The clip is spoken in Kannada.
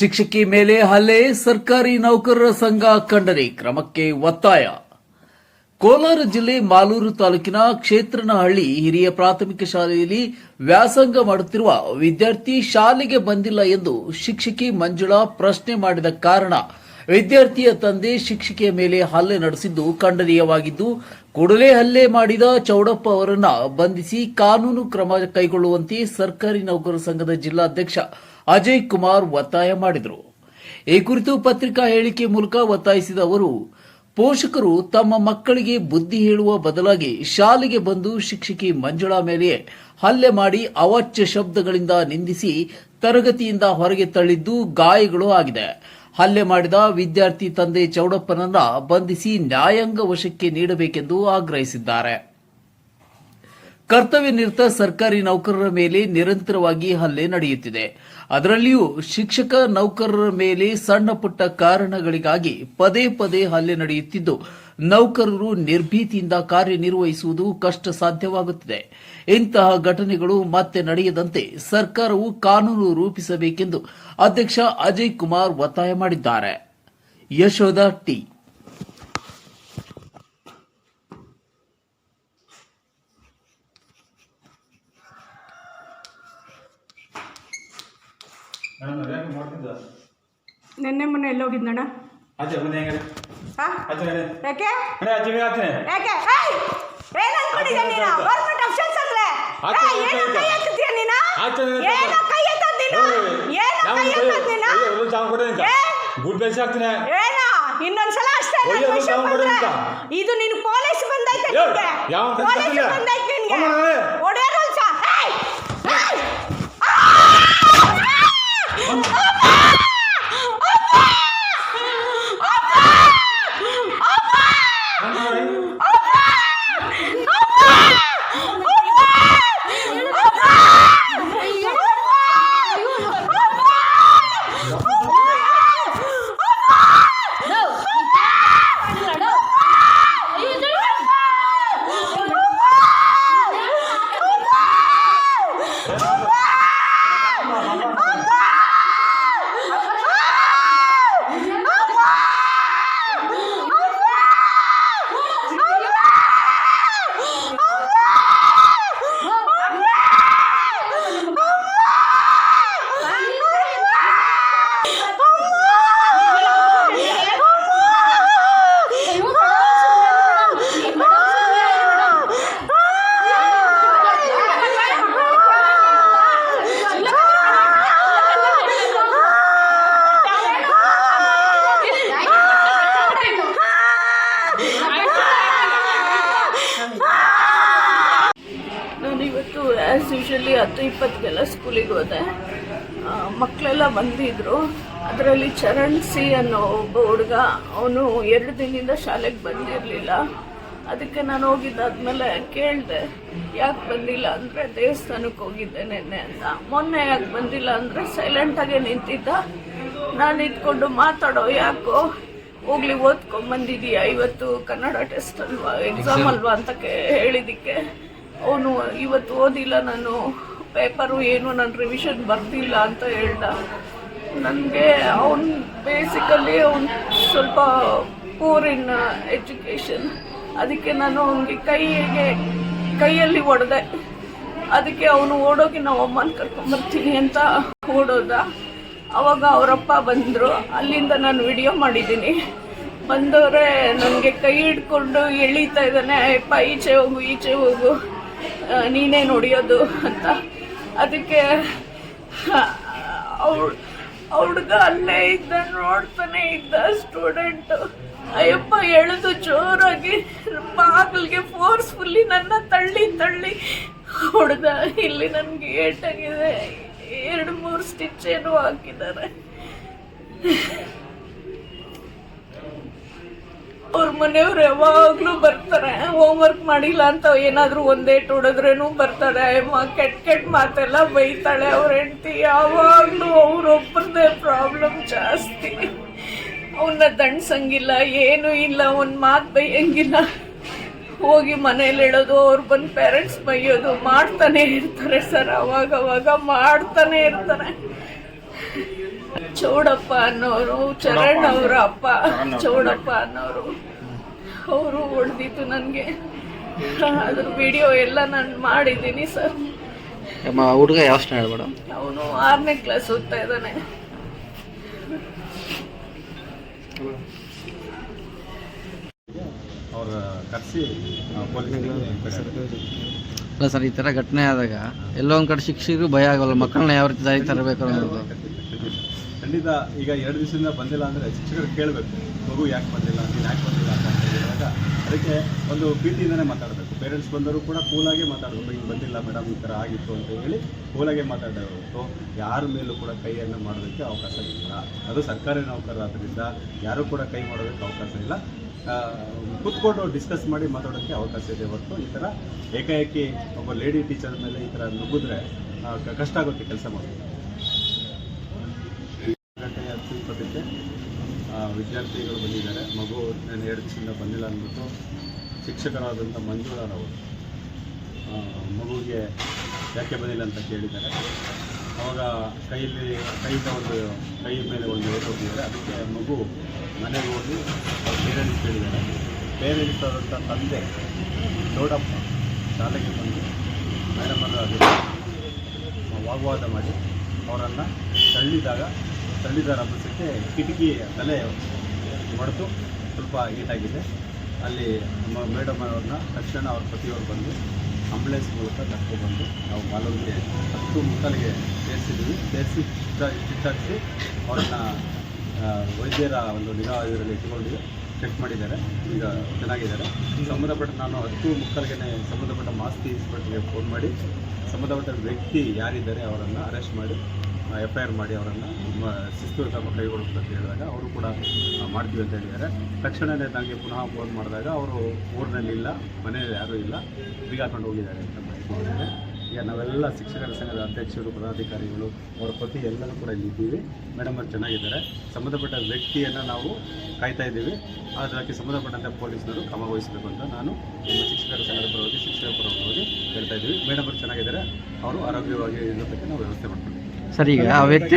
ಶಿಕ್ಷಕಿ ಮೇಲೆ ಹಲ್ಲೆ, ಸರ್ಕಾರಿ ನೌಕರರ ಸಂಘ ಖಂಡನೆ, ಕ್ರಮಕ್ಕೆ ಒತ್ತಾಯ. ಕೋಲಾರ ಜಿಲ್ಲೆ ಮಾಲೂರು ತಾಲೂಕಿನ ಕ್ಷೇತ್ರನಹಳ್ಳಿ ಹಿರಿಯ ಪ್ರಾಥಮಿಕ ಶಾಲೆಯಲ್ಲಿ ವ್ಯಾಸಂಗ ಮಾಡುತ್ತಿರುವ ವಿದ್ಯಾರ್ಥಿ ಶಾಲೆಗೆ ಬಂದಿಲ್ಲ ಎಂದು ಶಿಕ್ಷಕಿ ಮಂಜುಳಾ ಪ್ರಶ್ನೆ ಮಾಡಿದ ಕಾರಣ ವಿದ್ಯಾರ್ಥಿಯ ತಂದೆ ಶಿಕ್ಷಕಿಯ ಮೇಲೆ ಹಲ್ಲೆ ನಡೆಸಿದ್ದು ಖಂಡನೀಯವಾಗಿದ್ದು, ಕೂಡಲೇ ಹಲ್ಲೆ ಮಾಡಿದ ಚೌಡಪ್ಪ ಅವರನ್ನ ಬಂಧಿಸಿ ಕಾನೂನು ಕ್ರಮ ಕೈಗೊಳ್ಳುವಂತೆ ಸರ್ಕಾರಿ ನೌಕರರ ಸಂಘದ ಜಿಲ್ಲಾಧ್ಯಕ್ಷ ಅಜಯ್ ಕುಮಾರ್ ಒತ್ತಾಯ ಮಾಡಿದರು. ಈ ಕುರಿತು ಪತ್ರಿಕಾ ಹೇಳಿಕೆ ಮೂಲಕ ಒತ್ತಾಯಿಸಿದ ಅವರು, ಪೋಷಕರು ತಮ್ಮ ಮಕ್ಕಳಿಗೆ ಬುದ್ಧಿ ಹೇಳುವ ಬದಲಾಗಿ ಶಾಲೆಗೆ ಬಂದು ಶಿಕ್ಷಕಿ ಮಂಜುಳಾ ಮೇಲೆ ಹಲ್ಲೆ ಮಾಡಿ ಅವಾಚ್ಯ ಶಬ್ದಗಳಿಂದ ನಿಂದಿಸಿ ತರಗತಿಯಿಂದ ಹೊರಗೆ ತಳ್ಳಿದ್ದು ಗಾಯಗಳು ಆಗಿದೆ. ಹಲ್ಲೆ ಮಾಡಿದ ವಿದ್ಯಾರ್ಥಿ ತಂದೆ ಚೌಡಪ್ಪನನ್ನ ಬಂಧಿಸಿ ನ್ಯಾಯಾಂಗ ವಶಕ್ಕೆ ನೀಡಬೇಕೆಂದು ಆಗ್ರಹಿಸಿದ್ದಾರೆ. ಕರ್ತವ್ಯ ನಿರತ ಸರ್ಕಾರಿ ನೌಕರರ ಮೇಲೆ ನಿರಂತರವಾಗಿ ಹಲ್ಲೆ ನಡೆಯುತ್ತಿದೆ. ಅದರಲ್ಲಿಯೂ ಶಿಕ್ಷಕ ನೌಕರರ ಮೇಲೆ ಸಣ್ಣ ಪುಟ್ಟ ಕಾರಣಗಳಿಗಾಗಿ ಪದೇ ಪದೇ ಹಲ್ಲೆ ನಡೆಯುತ್ತಿದ್ದು, ನೌಕರರು ನಿರ್ಭೀತಿಯಿಂದ ಕಾರ್ಯನಿರ್ವಹಿಸುವುದು ಕಷ್ಟ ಸಾಧ್ಯವಾಗುತ್ತಿದೆ ಇಂತಹ ಘಟನೆಗಳು ಮತ್ತೆ ನಡೆಯದಂತೆ ಸರ್ಕಾರವು ಕಾನೂನು ರೂಪಿಸಬೇಕೆಂದು ಅಧ್ಯಕ್ಷ ಅಜಯ್ ಕುಮಾರ್ ಒತ್ತಾಯ ಮಾಡಿದ್ದಾರೆ. ಯಶೋಧ ಟಿ. ನಾನು ರ್ಯಾಂಕ್ ಮಾಡ್ತಿದ್ದ? ನಿನ್ನೆ ಮೊನ್ನೆ ಎಲ್ಲಿ ಹೋಗಿದ್ನಣ್ಣ? ಆಚೆ ಬಂದೆ ಹೆಂಗಾರೆ ಹಾ? ಆಚೆ ನಡೆ. ಯಾಕೆ? ನಡೆ ಆಚೆ ಹೋಗಿ ಆಚೆ. ಯಾಕೆ? ಏಯ್! ಏನ್ ಅನ್ಕೊಂಡಿದ್ಯಾ ನೀನು. ಗೌರ್ಮೆಂಟ್ ಅಂದ್ರೆ? ಆಚೆ, ಏಯ್, ಆಚೆ, ಏನೋ ಆಚೆ. ಕೈ ಎತ್ತಿದ್ಯಾ ನೀನು? ಆಚೆ, ಆಚೆ. ಏನೋ ಕೈ ಎತ್ತದ್ ನೀನು? ಏನೋ ಕೈ ಎತ್ತದ್ ನೀನು? ಏ? ಗುಡ್ ಬೇಸ್ ಆಗ್ತೀನಿ. ಏನೋ? ಇನ್ನೊಂದ್ಸಲ ಅಷ್ಟೇ ಕಡೆ. ಅಂತ? ಇದು ನಿನ್ ಪೊಲೀಸ್ ಬಂದೈತೆ ನಿನ್ಗೆ ಯಾವ ಪೊಲೀಸ್ ನಿನ್ಗೆ. ಹತ್ತು ಇಪ್ಪತ್ತಿಗೆಲ್ಲ ಸ್ಕೂಲಿಗೆ ಹೋದೆ. ಮಕ್ಕಳೆಲ್ಲ ಬಂದಿದ್ರು. ಅದರಲ್ಲಿ ಚರಣ್ ಸಿ ಅನ್ನೋ ಒಬ್ಬ ಹುಡುಗ ಅವನು ಎರಡು ದಿನದಿಂದ ಶಾಲೆಗೆ ಬಂದಿರಲಿಲ್ಲ. ಅದಕ್ಕೆ ನಾನು ಹೋಗಿದ್ದಾದ್ಮೇಲೆ ಕೇಳಿದೆ ಯಾಕೆ ಬಂದಿಲ್ಲ ಅಂದರೆ ದೇವಸ್ಥಾನಕ್ಕೆ ಹೋಗಿದ್ದೆ ನಿನ್ನೆ ಅಂತ. ಮೊನ್ನೆ ಯಾಕೆ ಬಂದಿಲ್ಲ ಅಂದರೆ ಸೈಲೆಂಟಾಗೆ ನಿಂತಿದ್ದ. ನಾನು ಇದ್ಕೊಂಡು ಮಾತಾಡೋ ಯಾಕೋ? ಹೋಗ್ಲಿ ಓದ್ಕೊಂಬಂದಿದೀಯ ಇವತ್ತು ಕನ್ನಡ ಟೆಸ್ಟ್ ಅಲ್ವಾ ಎಕ್ಸಾಮ್ ಅಲ್ವಾ ಅಂತ ಕೇ- ಹೇಳಿದ್ದಕ್ಕೆ. ಅವನು ಇವತ್ತು ಓದಿಲ್ಲ, ನಾನು ಪೇಪರು ಏನು, ನಾನು ರಿವಿಷನ್ ಬರ್ತಿಲ್ಲ ಅಂತ ಹೇಳ್ದ. ನನಗೆ ಅವನು ಬೇಸಿಕಲಿ ಅವನು ಸ್ವಲ್ಪ ಪೂರ್ ಇನ್ ಎಜುಕೇಷನ್ ಅದಕ್ಕೆ ನಾನು ಅವನಿಗೆ ಕೈಗೆ, ಕೈಯಲ್ಲಿ ಹೊಡೆದೆ. ಅದಕ್ಕೆ ಅವನು ಓಡೋಗಿ ನಾವು ಅಮ್ಮನ ಕರ್ಕೊಂಬರ್ತೀನಿ ಅಂತ ಓಡೋದ. ಅವಾಗ ಅವರಪ್ಪ ಬಂದರು. ಅಲ್ಲಿಂದ ನಾನು ವಿಡಿಯೋ ಮಾಡಿದ್ದೀನಿ. ಬಂದವರೇ, ನನಗೆ ಕೈ ಹಿಡ್ಕೊಂಡು ಎಳೀತಾ ಇದ್ದಾನೆ. ಅಯ್ಯಪ್ಪ ಈಚೆ ಹೋಗು ಈಚೆ ಹೋಗು. ನೀನೇ ನೋಡಿಯೋದು ಅಂತ. ಅದಕ್ಕೆ ಅವಳು ಹುಡುಗ ಅಲ್ಲೇ ಇದ್ದ, ನೋಡ್ತಾನೆ ಇದ್ದ ಸ್ಟೂಡೆಂಟ್ ಅಯ್ಯಪ್ಪ, ಎಳೆದು ಜೋರಾಗಿ ಬಾಗಿಲಿಗೆ ಫೋರ್ಸ್ಫುಲ್ಲಿ ನನ್ನ ತಳ್ಳಿ ತಳ್ಳಿ ಹೊಡೆದ. ಇಲ್ಲಿ ನನಗೆ ಏಟಾಗಿದೆ. ಎರಡು, ಮೂರು ಸ್ಟಿಚ್ ಏನು ಹಾಕಿದ್ದಾರೆ. ಅವ್ರ ಮನೆಯವ್ರು ಯಾವಾಗ್ಲೂ ಬರ್ತಾರೆ. ಹೋಮ್ ವರ್ಕ್ ಮಾಡಿಲ್ಲ ಅಂತ ಏನಾದರೂ ಒಂದೇ ಹೊಡೆದ್ರೇನು ಬರ್ತಾರೆ. ಕೆಟ್ಟ ಕೆಟ್ಟ ಮಾತೆಲ್ಲ ಬೈತಾಳೆ ಅವ್ರ ಹೆಂಡತಿ. ಯಾವಾಗ್ಲೂ ಅವ್ರೊಬ್ಬರದೇ ಪ್ರಾಬ್ಲಮ್ ಜಾಸ್ತಿ. ಅವನ್ನ ದಂಡ್ಸಂಗಿಲ್ಲ, ಏನೂ ಇಲ್ಲ ಒಂದು ಮಾತು ಬೈಯಂಗಿಲ್ಲ. ಹೋಗಿ ಮನೇಲಿ ಹೇಳೋದು, ಅವ್ರು ಬಂದು ಪೇರೆಂಟ್ಸ್ ಬೈಯೋದು, ಮಾಡ್ತಾನೆ ಇರ್ತಾರೆ ಸರ್. ಅವಾಗ ಅವಾಗ ಮಾಡ್ತಾನೆ ಇರ್ತಾರೆ. ಚೌಡಪ್ಪ ಅನ್ನೋರು ಚರಣ್ ಅವರ ಅಪ್ಪ ಚೌಡಪ್ಪ ಅನ್ನೋರು. ಅವರು ಹೊಡೆದಿತ್ತು ನನಗೆ. ಅದ್ರ ವಿಡಿಯೋ ಎಲ್ಲ ನಾನು ಮಾಡಿದ್ದೀನಿ ಸರ್ ನಮ್ಮ ಹುಡುಗ ಯಾವ ಸ್ಟ್ಯಾಂಡರ್ಡ್ ಮೇಡಮ್ ಅವನು ಆರನೇ ಕ್ಲಾಸ್ ಓದ್ತಾ ಇದ್ದಾನೆ. ಅವ್ರ ಕರೆಸಿ ಪೊಲೀಸ್ ಅಲ್ಲ ಸರ್ ಈ ಥರ ಘಟನೆ ಆದಾಗ ಎಲ್ಲೋ ಒಂದು ಕಡೆ ಶಿಕ್ಷಕರು ಭಯ ಆಗೋಲ್ಲ, ಮಕ್ಕಳನ್ನ ಯಾವ ರೀತಿ ದಾರಿ ತರಬೇಕು ಅನ್ನೋದು. ಖಂಡಿತ ಈಗ ಎರಡು ದಿವಸದಿಂದ ಬಂದಿಲ್ಲ ಅಂದರೆ ಶಿಕ್ಷಕರು ಕೇಳಬೇಕು ಮಗು ಯಾಕೆ ಬಂದಿಲ್ಲ, ನೀನು ಯಾಕೆ ಬಂದಿಲ್ಲ ಅಂತ ಹೇಳಿದಾಗ ಅದಕ್ಕೆ ಒಂದು ಪ್ರೀತಿಯಿಂದನೇ ಮಾತಾಡಬೇಕು. ಪೇರೆಂಟ್ಸ್ ಬಂದರೂ ಕೂಡ ಕೂಲಾಗೆ ಮಾತಾಡಬೇಕು, ಹಿಂಗೆ ಬಂದಿಲ್ಲ ಮೇಡಮ್ ಈ ಥರ ಆಗಿತ್ತು ಅಂತ ಹೇಳಿ ಕೂಲಾಗೆ ಮಾತಾಡಬೇಕು ಯಾರ ಮೇಲೂ ಕೂಡ ಕೈಯನ್ನು ಮಾಡೋದಕ್ಕೆ ಅವಕಾಶ ಇಲ್ಲ. ಅದು ಸರ್ಕಾರಿ ನೌಕರರಾದ್ರಿಂದ ಯಾರೂ ಕೂಡ ಕೈ ಮಾಡೋದಕ್ಕೆ ಅವಕಾಶ ಇಲ್ಲ. ಕೂತ್ಕೊಂಡು ಡಿಸ್ಕಸ್ ಮಾಡಿ ಮಾತಾಡೋಕ್ಕೆ ಅವಕಾಶ ಇದೆ. ಹೊರತು ಈ ಥರ ಏಕಾಏಕಿ ಒಬ್ಬ ಲೇಡಿ ಟೀಚರ್ ಮೇಲೆ ಈ ಥರ ನುಗ್ಗಿದ್ರೆ ಕಷ್ಟ ಆಗುತ್ತೆ ಕೆಲಸ ಮಾಡೋದು ಗಂಟೆ ವಿದ್ಯಾರ್ಥಿಗಳು ಬಂದಿದ್ದಾರೆ. ಮಗು ನಾನು ಎರಡು ದಿವಸದಿಂದ ಬಂದಿಲ್ಲ ಅಂದ್ಬಿಟ್ಟು ಶಿಕ್ಷಕರಾದಂಥ ಮಂಜುಳಾರವರು ಮಗುವಿಗೆ ಯಾಕೆ ಬಂದಿಲ್ಲ ಅಂತ ಕೇಳಿದ್ದಾರೆ. ಅವಾಗ ಕೈಯಲ್ಲಿ ಕೈಯಿಂದ ಒಂದು ಕೈ ಮೇಲೆ ಒಂದು ಹೋಗಿದ್ದಾರೆ ಅದಕ್ಕೆ ಮಗು ಮನೆಗೆ ಹೋಗಿ ಅವ್ರ ಪೇರೆಂಟ್ಸ್ ಕೇಳಿದ್ದಾರೆ. ಪೇರೆಂಟ್ಸ್ ಆದಂಥ ತಂದೆ ದೊಡ್ಡಪ್ಪ ಶಾಲೆಗೆ ಬಂದು ಮೇಡಮರ ಜೊತೆ ವಾಗ್ವಾದ ಮಾಡಿ ಅವರನ್ನು ತಳ್ಳಿದಾಗ, ತಳ್ಳಿದ ರಭಸಕ್ಕೆ ಕಿಟಕಿ ತಲೆ ಹೊಡೆದು ಸ್ವಲ್ಪ ಏಟಾಗಿದೆ ಅಲ್ಲಿ ನಮ್ಮ ಮೇಡಮ್ ಅವ್ರನ್ನ ತಕ್ಷಣ ಅವ್ರ ಪತಿಯವರು ಬಂದು ಆಂಬುಲೆನ್ಸ್ ಮೂಲಕ ಕರ್ಕೊಬಂದು ನಾವು ಮಾಲೂರಿಗೆ ಹತ್ತು ಮುಕ್ಕಾಲಿಗೆ ಸೇರಿಸಿದ್ದೀವಿ ಸೇರಿಸಿ ಚಿತ್ತಾಡಿಸಿ ಅವ್ರನ್ನ ವೈದ್ಯರ ಒಂದು ನಿಗಾ ಇದರಲ್ಲಿ ಇಟ್ಕೊಂಡು ಚೆಕ್ ಮಾಡಿದ್ದಾರೆ. ಈಗ ಚೆನ್ನಾಗಿದ್ದಾರೆ. ಸಂಬಂಧಪಟ್ಟ ನಾನು ಹತ್ತು ಮುಕ್ಕಲ್ಗೆ ಸಂಬಂಧಪಟ್ಟ ಮಾಸ್ತಿ ಇನ್ಸ್ಪೆಕ್ಟರ್ಗೆ ಫೋನ್ ಮಾಡಿ ಸಂಬಂಧಪಟ್ಟ ವ್ಯಕ್ತಿ ಯಾರಿದ್ದಾರೆ ಅವರನ್ನು ಅರೆಸ್ಟ್ ಮಾಡಿ ಎಫ್ ಐ ಆರ್ ಮಾಡಿ ಅವರನ್ನು ಶಿಸ್ತು ಕ್ರಮ ಅಂತ ಹೇಳಿದಾಗ ಅವರು ಕೂಡ ಮಾಡ್ತೀವಿ ಅಂತ ಹೇಳಿದ್ದಾರೆ. ತಕ್ಷಣವೇ ನನಗೆ ಪುನಃ ಫೋನ್ ಮಾಡಿದಾಗ ಅವರು ಊರಿನಲ್ಲಿ ಇಲ್ಲ, ಮನೆಯಲ್ಲಿ ಯಾರೂ ಇಲ್ಲ ಬೀಗ ಹಾಕೊಂಡು ಹೋಗಿದ್ದಾರೆ ಅಂತ ಮಾಹಿತಿ ಈಗ ನಾವೆಲ್ಲ ಶಿಕ್ಷಕರ ಸಂಘದ ಅಧ್ಯಕ್ಷರು, ಪದಾಧಿಕಾರಿಗಳು, ಅವರ ಪತಿ ಎಲ್ಲರೂ ಕೂಡ ಇಲ್ಲಿದ್ದೀವಿ ಮೇಡಮ್ ಅವರು ಚೆನ್ನಾಗಿದ್ದಾರೆ. ಸಂಬಂಧಪಟ್ಟ ವ್ಯಕ್ತಿಯನ್ನು ನಾವು ಕಾಯ್ತಾ ಇದ್ದೀವಿ. ಅದಕ್ಕೆ ಸಂಬಂಧಪಟ್ಟಂತೆ ಪೊಲೀಸರು ಕ್ರಮ ವಹಿಸಬೇಕು ಅಂತ ನಾನು ನಮ್ಮ ಶಿಕ್ಷಕರ ಸಂಘದ ಪರವಾಗಿ, ಶಿಕ್ಷಕರ ಪರವಾಗಿ ಹೇಳ್ತಾ ಇದ್ದೀವಿ. ಮೇಡಮ್ ಅವರು ಚೆನ್ನಾಗಿದ್ದಾರೆ. ಅವರು ಆರೋಗ್ಯವಾಗಿ ಇರೋದಕ್ಕೆ ನಾವು ವ್ಯವಸ್ಥೆ ಮಾಡ್ತೀವಿ ಸರ್ ಈಗ ಆ ವ್ಯಕ್ತಿ